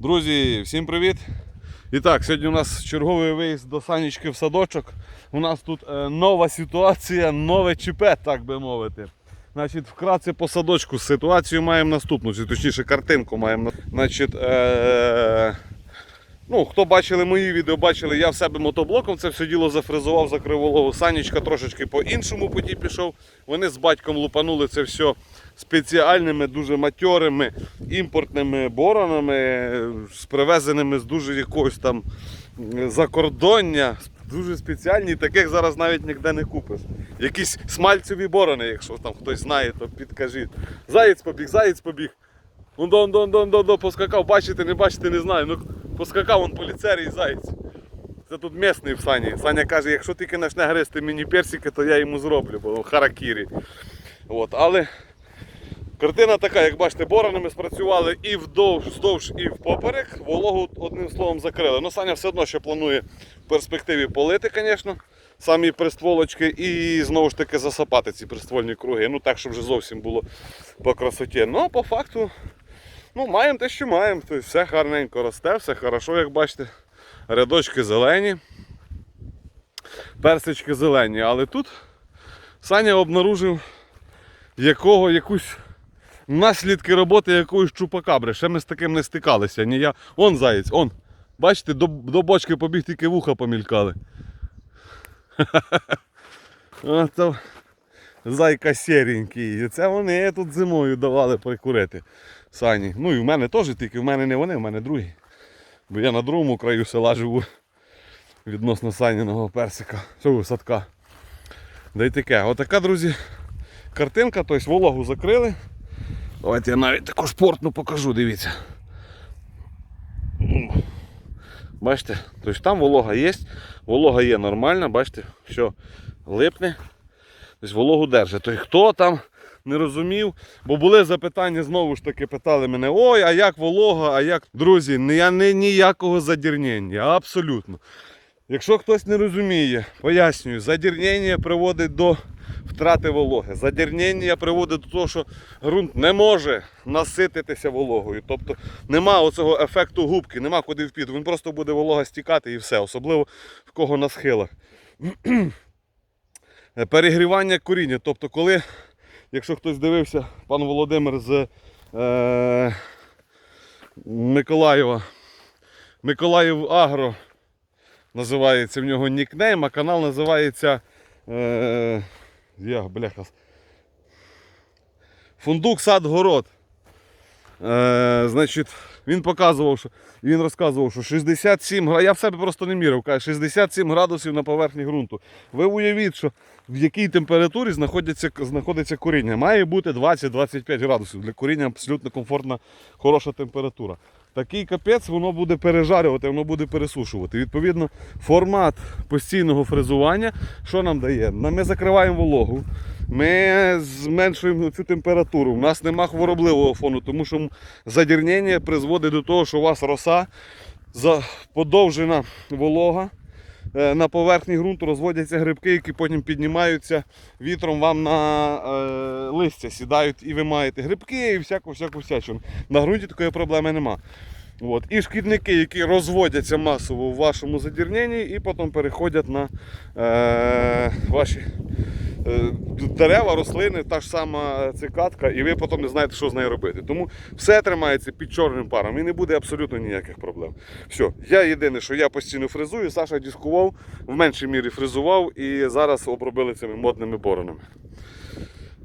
Друзі, всім привіт! І так, сьогодні у нас черговий виїзд до Санічки в садочок. У нас тут е, нова ситуація, нове ЧП, так би мовити. Значить, вкратце по садочку ситуацію маємо наступну, точніше картинку маємо. на- Значить, е, ну, хто бачили мої відео, бачили, я в себе мотоблоком це все діло зафрезував, закрив вологу. Санічка трошечки по іншому путі пішов. Вони з батьком лупанули це все спеціальними, дуже матьорими імпортними боронами, з привезеними з дуже якогось там закордоння. Дуже спеціальні, таких зараз навіть ніде не купиш. Якісь смальцеві борони, якщо там хтось знає, то підкажіть. Заєць побіг, заєць побіг. Дон дон дон дон дон поскакав, бачите, не бачите, не знаю. Ну поскакав он поліцерій заєць. Це тут місний в Сані. Саня каже, якщо тільки почне гризти мені персики, то я йому зроблю, бо харакірі. От, але картина така, як бачите, боронами спрацювали і вдовж, вздовж, і впоперек. Вологу одним словом закрили. Ну, Саня все одно ще планує в перспективі полити, звісно. Самі пристволочки і знову ж таки засапати ці приствольні круги. Ну так, щоб вже зовсім було по красоті. Ну, по факту, ну, маємо те, що маємо. Тобто все гарненько росте, все хорошо, як бачите. Рядочки зелені. Персички зелені. Але тут Саня обнаружив якого, якусь наслідки роботи якоїсь чупакабри. Ще ми з таким не стикалися. Ні я. Он заєць, он. Бачите, до, до бочки побіг, тільки вуха помількали. Зайка сіренький. Це вони тут зимою давали прикурити. Сані. Ну і в мене теж, тільки в мене не вони, в мене другі. Бо я на другому краю села живу відносно саніного персика. Цього садка. Да й таке. Отака, друзі, картинка, тобто вологу закрили. Давайте я навіть таку шпортну покажу, дивіться. Бачите, тобто там волога є, волога є нормальна, бачите, що липне. Тобто вологу держить. Тобто хто там не розумів, бо були запитання, знову ж таки питали мене, ой, а як волога, а як. Друзі, я не ніякого задірнення, абсолютно. Якщо хтось не розуміє, пояснюю, задірнення приводить до втрати вологи. Задірнення приводить до того, що ґрунт не може насититися вологою. Тобто нема оцього ефекту губки, нема куди впіти. Він просто буде волога стікати і все, особливо в кого на схилах. Перегрівання коріння. Тобто, коли, якщо хтось дивився, пан Володимир з е, Миколаєва, Миколаїв Агро називається в нього нікнейм, а канал називається е, я, бляха, Фундук сад город. Е, він показував, що він розказував, що 67 градусів, я в себе просто не міряв, каже, 67 градусів на поверхні ґрунту. Ви уявіть, що в якій температурі знаходиться, знаходиться коріння. Має бути 20-25 градусів. Для коріння абсолютно комфортна, хороша температура. Такий капець воно буде пережарювати, воно буде пересушувати. Відповідно, формат постійного фрезування, що нам дає? Ми закриваємо вологу, ми зменшуємо цю температуру. У нас нема хворобливого фону, тому що задірнення призводить до того, що у вас роса подовжена волога. Е, На поверхні ґрунту розводяться грибки, які потім піднімаються вітром вам на е, листя, сідають і ви маєте грибки і всяку всяку всячину. На ґрунті такої проблеми нема. От. І шкідники, які розводяться масово в вашому задірненні і потім переходять на е, ваші дерева, рослини, та ж сама цикатка, і ви потім не знаєте, що з нею робити. Тому все тримається під чорним паром і не буде абсолютно ніяких проблем. Все, я єдине, що я постійно фрезую, Саша дискував, в меншій мірі фрезував і зараз обробили цими модними боронами.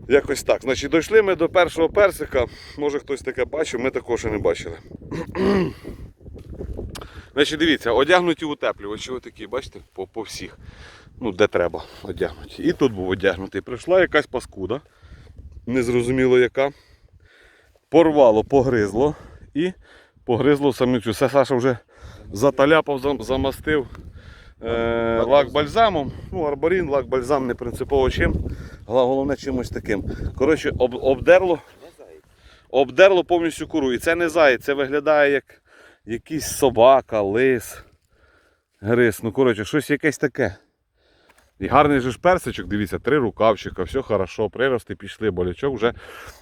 Якось так. Значить, дійшли ми до першого персика. Може хтось таке бачив, ми також ще не бачили. Значить, дивіться, одягнуті утеплювачі, отакі, бачите, по, по всіх. Ну, де треба одягнуті. І тут був одягнутий. Прийшла якась паскуда, незрозуміло яка. Порвало, погризло і погризло самицю. Саша вже заталяпав, замастив е, лак бальзамом. Ну, арборін, лак бальзам не принципово чим. Головне чимось таким. Коротше, об, обдерло, обдерло повністю куру. І це не заєць, це виглядає як якийсь собака, лис, гриз. Ну, коротше, щось якесь таке. І гарний же ж персичок, дивіться, три рукавчика, все хорошо, прирости пішли, болячок вже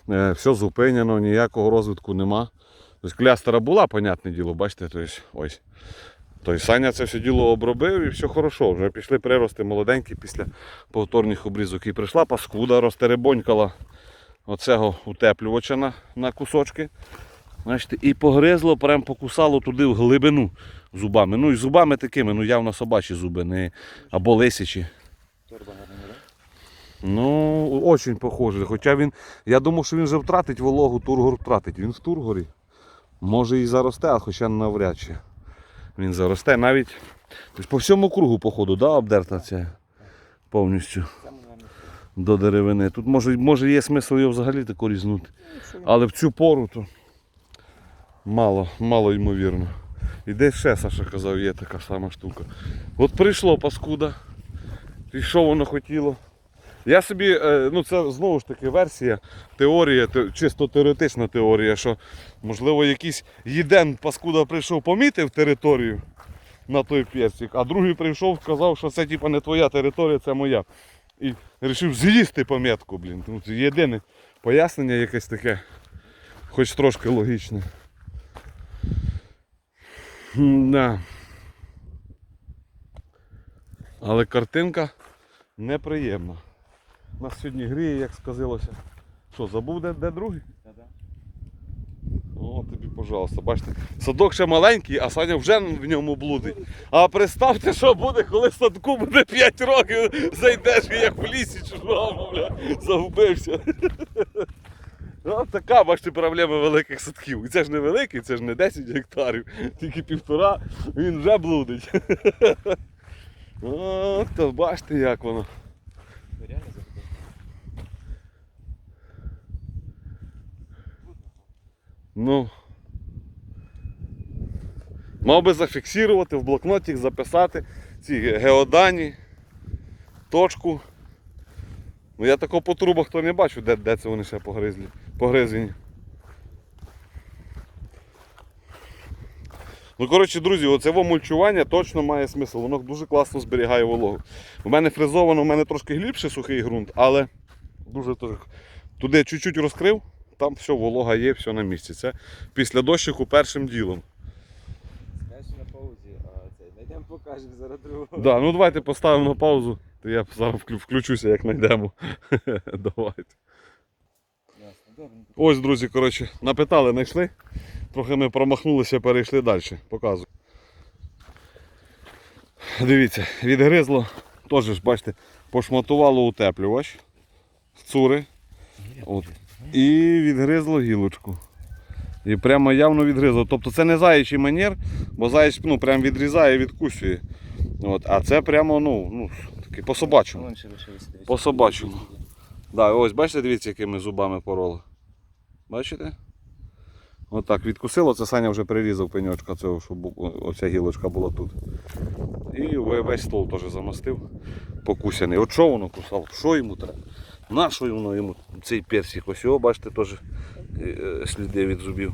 е, все зупинено, ніякого розвитку нема. Тобто клястера була, понятне діло, бачите, тобто, ось. Тобто Саня це все діло обробив і все хорошо. Вже пішли прирости молоденькі після повторних обрізок. І прийшла паскуда, розтеребонькала оцього утеплювача на, на кусочки. Бачите, і погризло, прям покусало туди в глибину зубами. Ну і зубами такими, ну явно собачі зуби, не або лисячі. Ну, очень похоже. Хоча він. Я думав, що він вже втратить вологу, тургор втратить. Він в тургорі. Може і заросте, а хоча навряд чи. Він заросте навіть. Тобто по всьому кругу, походу, да, обдерта ця повністю до деревини. Тут може, може є смисл його взагалі тако різнути. Але в цю пору то мало, мало ймовірно. І десь ще Саша казав, є така сама штука. От прийшло паскуда. І що воно хотіло? Я собі, е, ну це знову ж таки версія, теорія, чисто теоретична теорія, що можливо якийсь єден паскуда прийшов, помітив територію на той персик, а другий прийшов, сказав, що це типа не твоя територія, це моя. І вирішив з'їсти пам'ятку, блін. Ну, це єдине пояснення якесь таке, хоч трошки логічне. Да. Але картинка неприємна. У Нас сьогодні гріє, як сказалося. Що, забув, де, де другий? О, тобі, пожалуйста, бачите, садок ще маленький, а Саня вже в ньому блудить. А представте, що буде, коли садку буде 5 років, зайдеш і як в лісі чужому, бля, загубився. От така, бачите, проблема великих садків. І це ж не великий, це ж не 10 гектарів, тільки півтора, він вже блудить. От, то бачите, як воно. Ну. Мав би зафіксувати в блокноті, записати ці геодані, точку. Ну я такого по трубах то не бачу, де, де це вони ще погризлі, погризені. Ну, коротше, друзі, оце мульчування точно має смисл. Воно дуже класно зберігає вологу. У мене фрезовано, у мене трошки глибше сухий ґрунт, але дуже теж. Туди чуть-чуть розкрив, там все, волога є, все на місці. Це після дощику першим ділом. На паузі, знайдемо покажемо зараз другого. Да, ну давайте поставимо на паузу, то я зараз включуся, як знайдемо. Давайте. Ось, друзі, коротше, напитали, знайшли. Трохи ми промахнулися, перейшли далі. Показую. Дивіться, відгризло, теж ж, бачите, пошматувало утеплювач, цури. От. І відгризло гілочку. І прямо явно відгризло. Тобто це не заячий манер, бо заєць ну, прям відрізає, відкусює. От. А це прямо ну, ну, такий по собачому. По собачому. Да, ось бачите, дивіться, якими зубами порола. Бачите? Отак відкусило, це Саня вже прирізав пеньочка цього, щоб оця гілочка була тут. І весь стол теж замастив, покусяний. От що воно кусало? Що йому треба? На що воно йому цей персик? Ось його, бачите, теж е, сліди від зубів.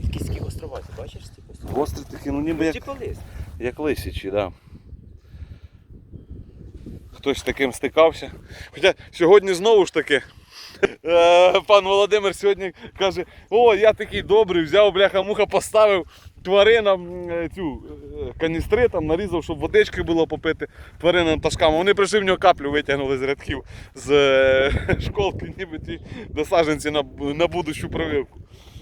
Якісь такі бачиш ці островаті? Гострі такі, ну ніби як, Типу лист. як лисячі, да. Хтось з таким стикався. Хоча сьогодні знову ж таки. Е, Пан Володимир сьогодні каже: о, я такий добрий, взяв бляха-муха, поставив тваринам е, цю е, каністри, там нарізав, щоб водички було попити тваринам ташкам. Вони прийшли в нього каплю витягнули з рядків з школки, ніби ті досаженці на, на будущу прививку.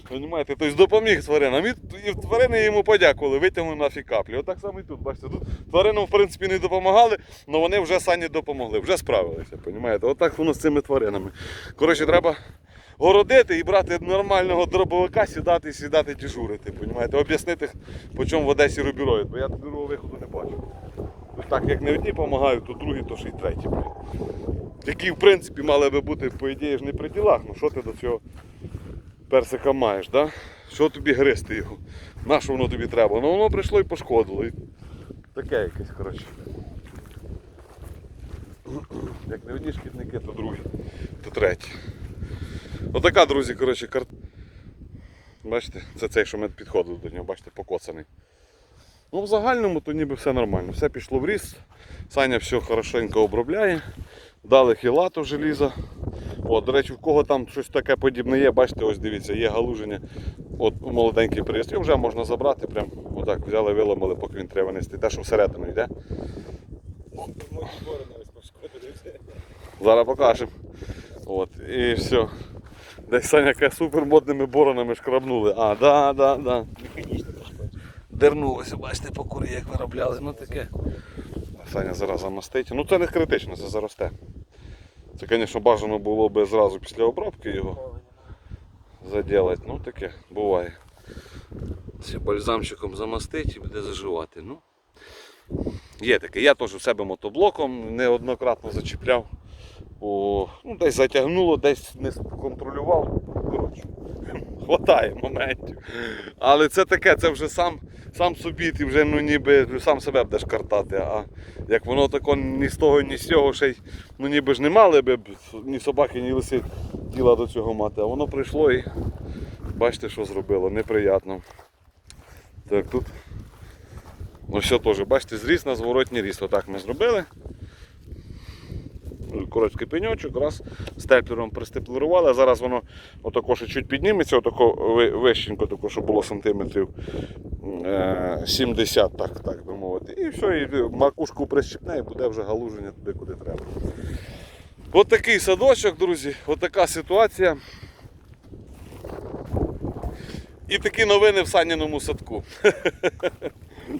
Понімаєте? Тобто допоміг тваринам. І, тварини йому подякували, витягнули нафіг каплі. Отак само і тут, бачите, тут тваринам в принципі не допомагали, але вони вже самі допомогли, вже справилися. Понімаєте? Отак воно з цими тваринами. Коротше, треба городити і брати нормального дробовика, сідати сідати дежурити. Понімаєте? Об'яснити, по чому в Одесі рубіроїд, бо я другого виходу не бачу. Так як не одні допомагають, то другі, то ще й треті. Які в принципі мали би бути, по ідеї, ж не при ділах. Ну що ти до цього персика маєш, да? Що тобі гризти його? На що воно тобі треба? Ну воно прийшло і пошкодило. І таке якесь, коротше. Як не одні шкідники, то другі, то треті. Отака, друзі, коротше, карт. Бачите, це цей, що ми підходили до нього, бачите, покоцаний. Ну, в загальному то ніби все нормально. Все пішло в ріст. Саня все хорошенько обробляє. Дали хілату желіза. От, до речі, в кого там щось таке подібне є, бачите, ось дивіться, є галуження. От молоденький приїзд. І вже можна забрати, прям отак взяли, виламали, поки він треба нести. Те, що всередину йде. Зараз покажемо. От, і все. Десь Саня каже, супер модними боронами шкрабнули. А, да, да, да. Дернулося, бачите, по курі як виробляли. Ну таке. Саня зараз замостить. Ну це не критично, це заросте. Це, звісно, бажано було би зразу після обробки його заділати. Ну таке буває. Ще бальзамчиком замастить і буде заживати. Ну, є таке. Я теж у себе мотоблоком неоднократно зачіпляв. О, ну, десь затягнуло, десь не контролював. Коротше, хватає моментів. Але це таке, це вже сам, сам собі, ти вже ну, ніби сам себе будеш картати. А як воно тако ні з того, ні з цього ще й ну, ніби ж не мали б ні собаки, ні лиси діла до цього мати. А воно прийшло і бачите, що зробило, неприятно. Так, тут. Ну все теж, бачите, зріс на зворотній ріст. Отак ми зробили. Короткий пеньочок, раз степлером пристеплерували, а зараз воно отако ще чуть підніметься, отако вищенько, тако, щоб було сантиметрів 70, так, так би мовити. І все, і макушку прищепне і буде вже галуження туди, куди треба. От такий садочок, друзі, от така ситуація. І такі новини в Саніному садку.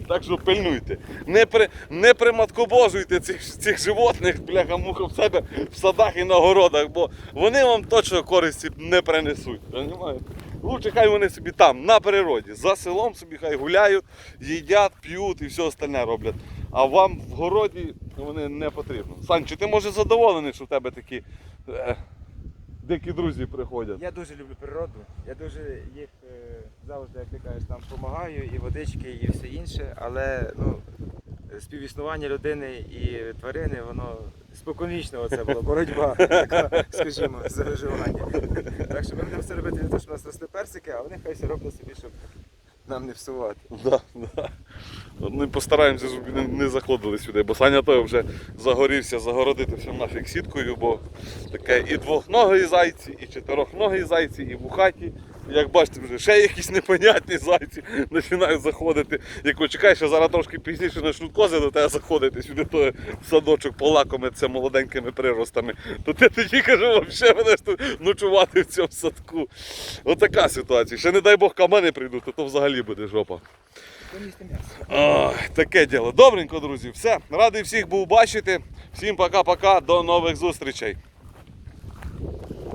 Так що пильнуйте. Не, при, не приматкобожуйте цих, цих животних, бляха муха в себе в садах і на городах, бо вони вам точно користі не принесуть. Понимаєте? Лучше хай вони собі там, на природі, за селом собі хай гуляють, їдять, п'ють і все остальне роблять. А вам в городі вони не потрібно. Сань, чи ти може задоволений, що в тебе такі е, дикі друзі приходять? Я дуже люблю природу. Я дуже їх е, завжди, як ти кажеш, там допомагаю, і водички, і все інше. Але ну, співіснування людини і тварини, воно споконвічно це була боротьба, така, скажімо, за виживання. Так що ми будемо все робити для того, щоб у нас росли персики, а вони хай роблять собі, щоб нам не всувати. Да, да. Ми постараємося, щоб не, не заходили сюди, бо Саня той вже загорівся загородити всім нафіг сіткою, бо таке і двохногі зайці, і чотирьохногі зайці, і в хаті. Як бачите, вже ще якісь непонятні зайці починають заходити. Як чекаєш, що зараз трошки пізніше почнуть кози до тебе заходити сюди, то садочок полакомиться молоденькими приростами, то ти тоді кажу, взагалі будеш тут ночувати в цьому садку. Отака ситуація. Ще не дай Бог камені прийдуть, то, то взагалі буде жопа. Ой, таке діло. Добренько, друзі. Все. Радий всіх був бачити. Всім пока-пока. До нових зустрічей.